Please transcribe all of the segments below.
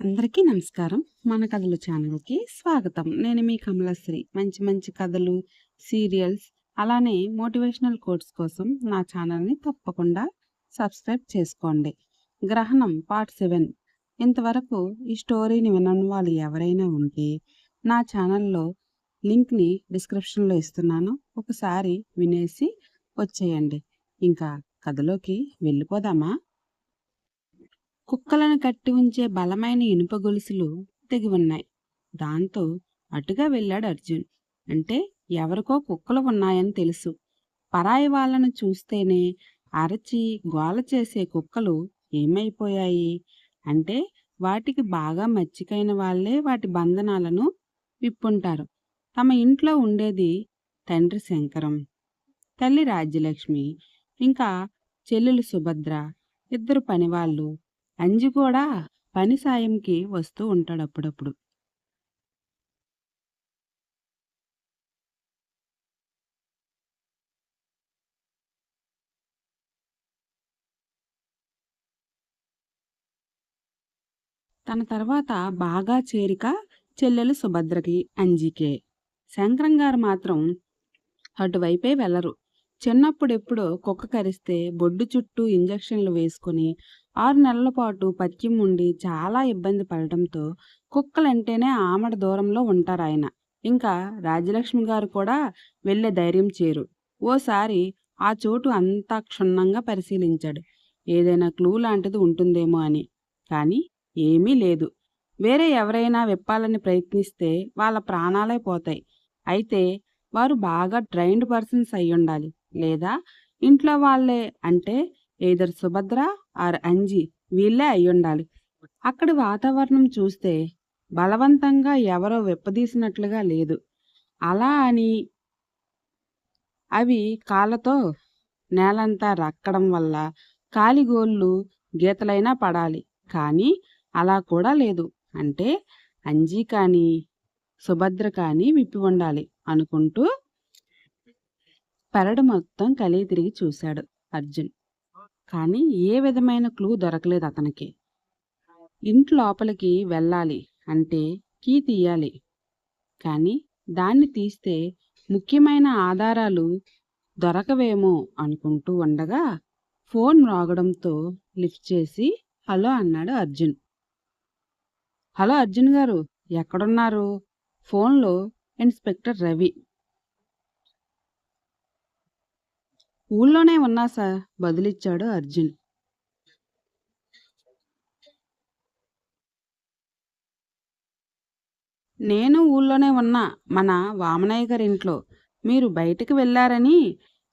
అందరికీ నమస్కారం. మన కథలు ఛానల్కి స్వాగతం. నేను మీ కమలశ్రీ. మంచి మంచి కథలు సీరియల్స్ అలానే మోటివేషనల్ కోర్స్ కోసం నా ఛానల్ని తప్పకుండా సబ్స్క్రైబ్ చేసుకోండి. గ్రహణం పార్ట్ సెవెన్. ఇంతవరకు ఈ స్టోరీని వినని వాళ్ళు ఎవరైనా ఉంటే నా ఛానల్లో లింక్ని డిస్క్రిప్షన్లో ఇస్తున్నాను. ఒకసారి వినేసి వచ్చేయండి. ఇంకా కథలోకి వెళ్ళిపోదామా? కుక్కలను కట్టి ఉంచే బలమైన ఇనుప గొలుసులు తెగి ఉన్నాయి. దాంతో అటుగా వెళ్ళాడు అర్జున్. అంటే ఎవరికో కుక్కలు ఉన్నాయని తెలుసు. పరాయి వాళ్ళను చూస్తేనే అరచి గోల చేసే కుక్కలు ఏమైపోయాయి? అంటే వాటికి బాగా మచ్చికైన వాళ్ళే వాటి బంధనాలను విప్పుంటారు. తమ ఇంట్లో ఉండేది తండ్రి శంకరం తల్లి రాజ్యలక్ష్మి ఇంకా చెల్లెలు సుభద్ర ఇద్దరు పనివాళ్ళు అంజి కూడా పని సాయంకి వస్తూ ఉంటాడు అప్పుడప్పుడు. తన తర్వాత బాగా చేరిక చెల్లెలు సుభద్రకి అంజికే. శంకరం గారు మాత్రం అటువైపే వెళ్ళరు చిన్నప్పుడెప్పుడో కుక్క కరిస్తే బొడ్డు చుట్టూ ఇంజక్షన్లు వేసుకుని ఆరు నెలల పాటు పత్యం ఉండి చాలా ఇబ్బంది పడటంతో కుక్కలంటేనే ఆమడ దూరంలో ఉంటారు ఆయన ఇంకా రాజ్యలక్ష్మి గారు కూడా వెళ్ళే ధైర్యం చేరు. ఓసారి ఆ చోటు అంతా క్షుణ్ణంగా పరిశీలించాడు. ఏదైనా క్లూ లాంటిది ఉంటుందేమో అని. కానీ ఏమీ లేదు. వేరే ఎవరైనా విప్పాలని ప్రయత్నిస్తే వాళ్ళ ప్రాణాలే పోతాయి. అయితే వారు బాగా ట్రైన్డ్ పర్సన్స్ అయి ఉండాలి లేదా ఇంట్లో వాళ్ళే అంటే ఏదర్ సుభద్ర ఆర్ అంజి వీళ్ళే అయ్యుండాలి. అక్కడి వాతావరణం చూస్తే బలవంతంగా ఎవరో విప్పదీసినట్లుగా లేదు. అలా అని అవి కాళ్ళతో నేలంతా రక్కడం వల్ల కాలిగోళ్ళు గీతలైనా పడాలి. కానీ అలా కూడా లేదు. అంటే అంజీ కానీ సుభద్ర కానీ విప్పి ఉండాలి అనుకుంటూ పెరడు మొత్తం కలిగి తిరిగి చూశాడు అర్జున్. కానీ ఏ విధమైన క్లూ దొరకలేదు అతనికి. ఇంటి లోపలికి వెళ్ళాలి అంటే కీ తీయాలి. కానీ దాన్ని తీస్తే ముఖ్యమైన ఆధారాలు దొరకవేమో అనుకుంటూ ఉండగా ఫోన్ రాగడంతో లిఫ్ట్ చేసి హలో అన్నాడు అర్జున్. హలో అర్జున్ గారు ఎక్కడున్నారు? ఫోన్లో ఇన్స్పెక్టర్ రవి. ఊళ్ళోనే ఉన్నా సార్ బదులిచ్చాడు అర్జున్. నేను ఊళ్ళోనే ఉన్నా మన వామనయ్య గారి ఇంట్లో మీరు బయటకు వెళ్ళారని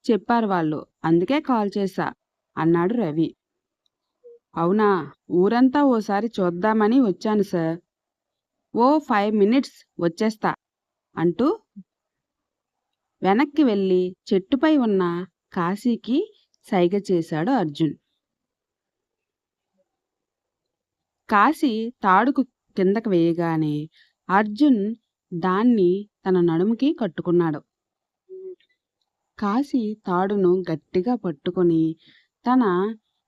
చెప్పారు వాళ్ళు అందుకే కాల్ చేశా అన్నాడు రవి. అవునా ఊరంతా ఓసారి చూద్దామని వచ్చాను సార్. ఓ ఫైవ్ మినిట్స్ వచ్చేస్తా అంటూ వెనక్కి వెళ్ళి చెట్టుపై ఉన్న కాశీకి సైగ చేశాడు అర్జున్. కాశీ తాడుకు కిందకు వేయగానే అర్జున్ దాన్ని తన నడుముకి కట్టుకున్నాడు. కాశీ తాడును గట్టిగా పట్టుకొని తన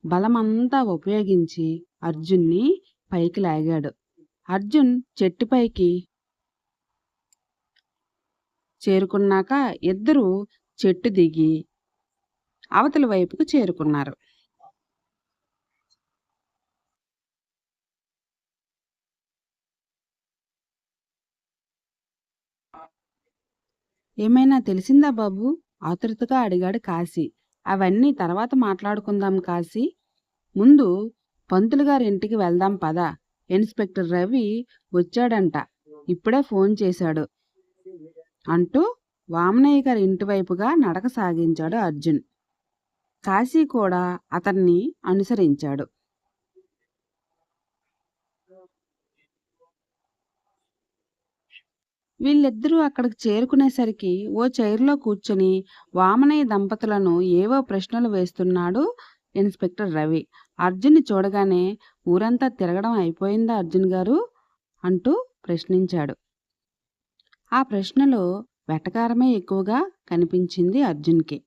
బలమంతా ఉపయోగించి అర్జున్ని పైకి లాగాడు. అర్జున్ చెట్టుపైకి చేరుకున్నాక ఇద్దరు చెట్టు దిగి అవతలి వైపుకు చేరుకున్నారు. ఏమైనా తెలిసిందా బాబు? ఆతృతగా అడిగాడు కాశీ. అవన్నీ తర్వాత మాట్లాడుకుందాం కాశీ. ముందు పంతులు గారి ఇంటికి వెళ్దాం పదా. ఇన్స్పెక్టర్ రవి వచ్చాడంట. ఇప్పుడే ఫోన్ చేశాడు. అంటూ వామనయ్య గారి ఇంటి వైపుగా నడక సాగించాడు అర్జున్. కాశీ కూడా అతన్ని అనుసరించాడు. వీళ్ళిద్దరూ అక్కడికి చేరుకునేసరికి ఓ చైర్లో కూర్చొని వామనయ్య దంపతులను ఏవో ప్రశ్నలు వేస్తున్నాడు ఇన్స్పెక్టర్ రవి. అర్జున్ని చూడగానే ఊరంతా తిరగడం అయిపోయిందా అర్జున్ గారు? అంటూ ప్రశ్నించాడు. ఆ ప్రశ్నలో వెటకారమే ఎక్కువగా కనిపించింది అర్జున్కి.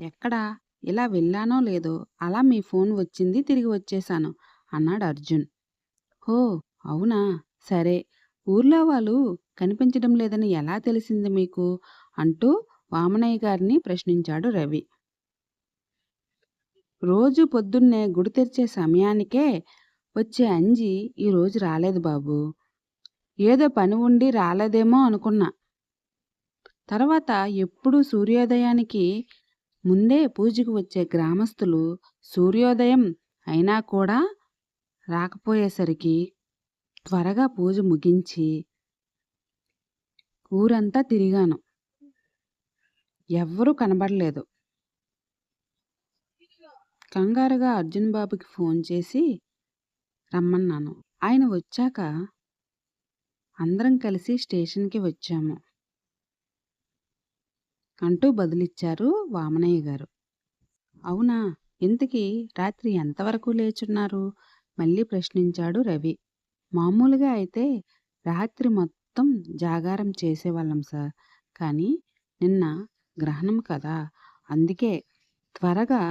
ఎక్కడా? ఇలా వెళ్ళానో లేదో అలా మీ ఫోన్ వచ్చింది తిరిగి వచ్చేశాను అన్నాడు అర్జున్. హో అవునా? సరే ఊర్లో వాళ్ళు కనిపించడం లేదని ఎలా తెలిసింది మీకు? అంటూ వామనయ్య గారిని ప్రశ్నించాడు రవి. రోజు పొద్దున్నే గుడి తెరిచే సమయానికే వచ్చే అంజి ఈరోజు రాలేదు బాబు. ఏదో పని ఉండి రాలేదేమో అనుకున్నా. తర్వాత ఎప్పుడూ సూర్యోదయానికి ముందే పూజకు వచ్చే గ్రామస్తులు సూర్యోదయం అయినా కూడా రాకపోయేసరికి త్వరగా పూజ ముగించి ఊరంతా తిరిగాను. ఎవ్వరూ కనబడలేదు. కంగారుగా అర్జున్ బాబుకి ఫోన్ చేసి రమ్మన్నాను. ఆయన వచ్చాక అందరం కలిసి స్టేషన్కి వచ్చాము. అంటూ బదులిచ్చారు వామనయ్య గారు. అవునా? ఇంతకీ రాత్రి ఎంతవరకు లేచున్నారు? మళ్ళీ ప్రశ్నించాడు రవి. మామూలుగా అయితే రాత్రి మొత్తం జాగారం చేసేవాళ్ళం సార్. కానీ నిన్న గ్రహణం కదా. అందుకే త్వరగా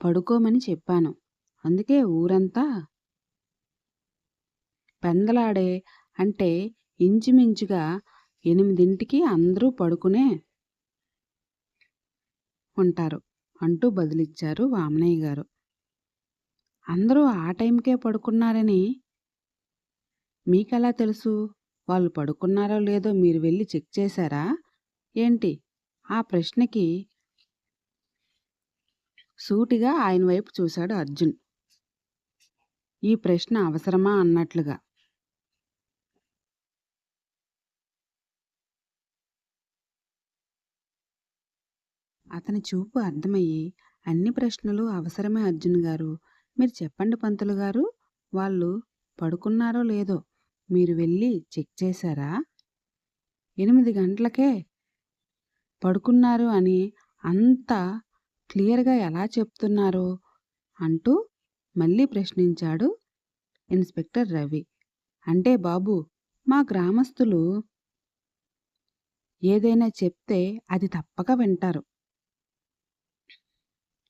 పడుకోమని చెప్పాను. అందుకే ఊరంతా పెందలాడే అంటే ఇంచుమించుగా ఎనిమిదింటికి అందరూ పడుకునే ఉంటారు అంటూ బదులిచ్చారు వామనయ్య గారు. అందరూ ఆ టైంకే పడుకున్నారని మీకెలా తెలుసు? వాళ్ళు పడుకున్నారో లేదో మీరు వెళ్ళి చెక్ చేశారా? ఏంటి? ఆ ప్రశ్నకి సూటిగా ఆయన వైపు చూశాడు అర్జున్. ఈ ప్రశ్న అవసరమా అన్నట్లుగా. అతని చూపు అర్థమయ్యి అన్ని ప్రశ్నలు అవసరమే అర్జున్ గారు. మీరు చెప్పండి పంతులు గారు వాళ్ళు పడుకున్నారో లేదో మీరు వెళ్ళి చెక్ చేశారా? ఎనిమిది గంటలకే పడుకున్నారు అని అంత క్లియర్గా ఎలా చెప్తున్నారు అంటూ మళ్ళీ ప్రశ్నించాడు ఇన్స్పెక్టర్ రవి. అంటే బాబు మా గ్రామస్తులు ఏదైనా చెప్తే అది తప్పక వింటారు.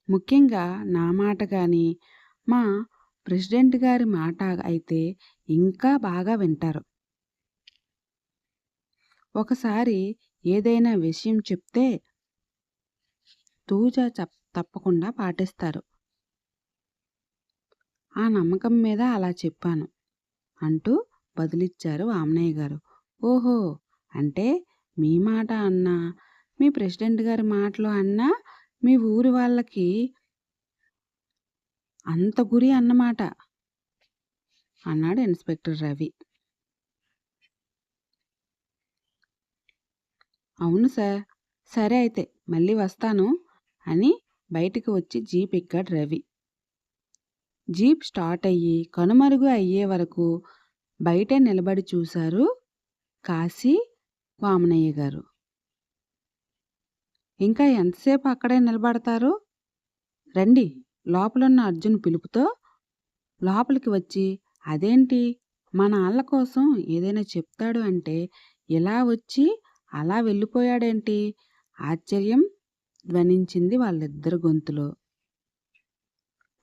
ముఖ్యంగా నా మాట కానీ మా ప్రెసిడెంట్ గారి మాట అయితే ఇంకా బాగా వింటారు. ఒకసారి ఏదైనా విషయం చెప్తే తూజా తప్పకుండా పాటిస్తారు. ఆ నమ్మకం మీద అలా చెప్పాను. అంటూ బదిలిచ్చారు వామనయ్య గారు. ఓహో! అంటే మీ మాట అన్నా మీ ప్రెసిడెంట్ గారి మాటలు అన్నా మీ ఊరి వాళ్ళకి అంత గురి అన్నమాట. అన్నాడు ఇన్స్పెక్టర్ రవి. అవును సార్. సరే అయితే మళ్ళీ వస్తాను అని బయటికి వచ్చి జీప్ ఎక్కాడు రవి. జీప్ స్టార్ట్ అయ్యి కనుమరుగు అయ్యే వరకు బయటే నిలబడి చూశారు కాశీ వామనయ్య గారు. ఇంకా ఎంతసేపు అక్కడే నిలబడతారు? రండి లోపలున్న అర్జున్ పిలుపుతో లోపలికి వచ్చి అదేంటి? మన ఆళ్ళ కోసం ఏదైనా చెప్తాడు అంటే ఇలా వచ్చి అలా వెళ్ళిపోయాడేంటి? ఆశ్చర్యం! ధ్వనించింది వాళ్ళిద్దరు గొంతులో.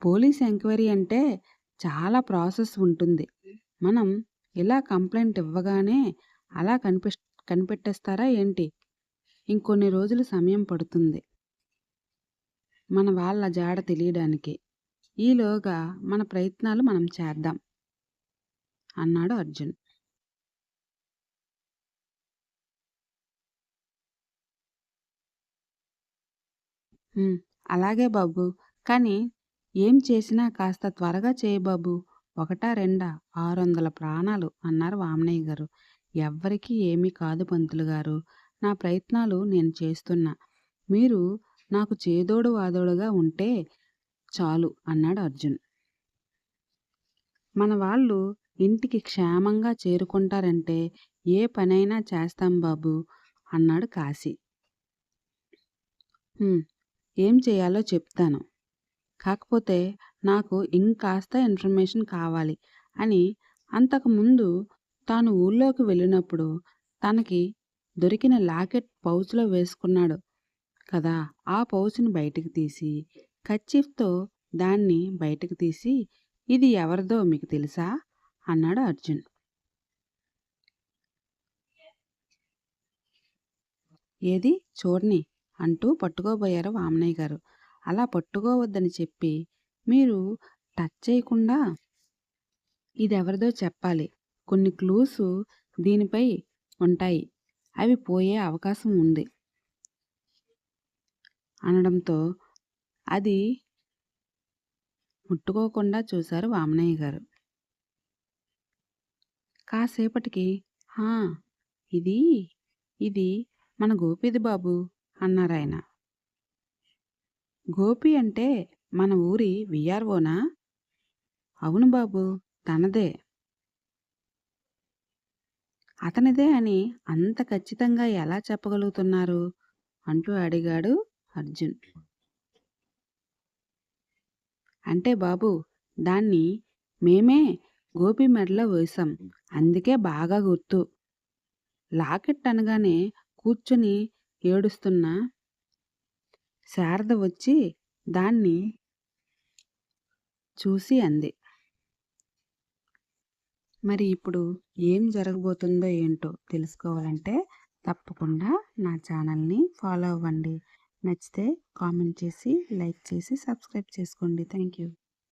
పోలీస్ ఎంక్వైరీ అంటే చాలా ప్రాసెస్ ఉంటుంది. మనం ఇలా కంప్లైంట్ ఇవ్వగానే అలా కనిపి కనిపెట్టేస్తారా ఏంటి? ఇంకొన్ని రోజులు సమయం పడుతుంది. మన వాళ్ళ జాడ తెలియడానికి ఈలోగా మన ప్రయత్నాలు మనం చేద్దాం. అన్నాడు అర్జున్. అలాగే బాబు. కానీ ఏం చేసినా కాస్త త్వరగా చేయబాబు ఒకటా రెండా? ఆరు వందల ప్రాణాలు అన్నారు వామనయ్య గారు. ఎవ్వరికీ ఏమీ కాదు పంతులు గారు. నా ప్రయత్నాలు నేను చేస్తున్నా. మీరు నాకు చేదోడు వాదోడుగా ఉంటే చాలు అన్నాడు అర్జున్. మన వాళ్ళు ఇంటికి క్షేమంగా చేరుకుంటారంటే ఏ పనైనా చేస్తాం బాబు అన్నాడు కాశీ. ఏం చేయాలో చెప్తాను. కాకపోతే నాకు ఇంకాస్త ఇన్ఫర్మేషన్ కావాలి అని అంతకుముందు తాను ఊళ్ళోకి వెళ్ళినప్పుడు తనకి దొరికిన లాకెట్ పౌచ్లో వేసుకున్నాడు కదా ఆ పౌచ్ని బయటకు తీసి కచ్చిఫ్తో దాన్ని బయటకు తీసి ఇది ఎవరిదో మీకు తెలుసా? అన్నాడు అర్జున్. ఏది? చూడని అంటూ పట్టుకోబోయారు వామనయ్య గారు. అలా పట్టుకోవద్దని చెప్పి మీరు టచ్ చేయకుండా ఇది ఎవరిదో చెప్పాలి. కొన్ని క్లూస్ దీనిపై ఉంటాయి. అవి పోయే అవకాశం ఉంది. అనడంతో అది ముట్టుకోకుండా చూశారు వామనయ్య గారు. కాసేపటికి హా ఇది ఇది మన గోపిది బాబు అన్నారాయన. గోపి అంటే మన ఊరి విఆర్ఓనా అవును బాబు తనదే. అతనిదే అని అంత ఖచ్చితంగా ఎలా చెప్పగలుగుతున్నారు? అంటూ అడిగాడు అర్జున్. అంటే బాబు దాన్ని మేమే గోపి మెడలో వేశాం. అందుకే బాగా గుర్తు. లాకెట్ అనగానే కూర్చుని ఏడుస్తున్న. శారద వచ్చి దాన్ని చూసి అంది. మరి ఇప్పుడు ఏం జరగబోతుందో ఏంటో తెలుసుకోవాలంటే తప్పకుండా నా ఛానల్ని ఫాలో అవ్వండి. నచ్చితే కామెంట్ చేసి లైక్ చేసి సబ్స్క్రైబ్ చేసుకోండి. Thank you.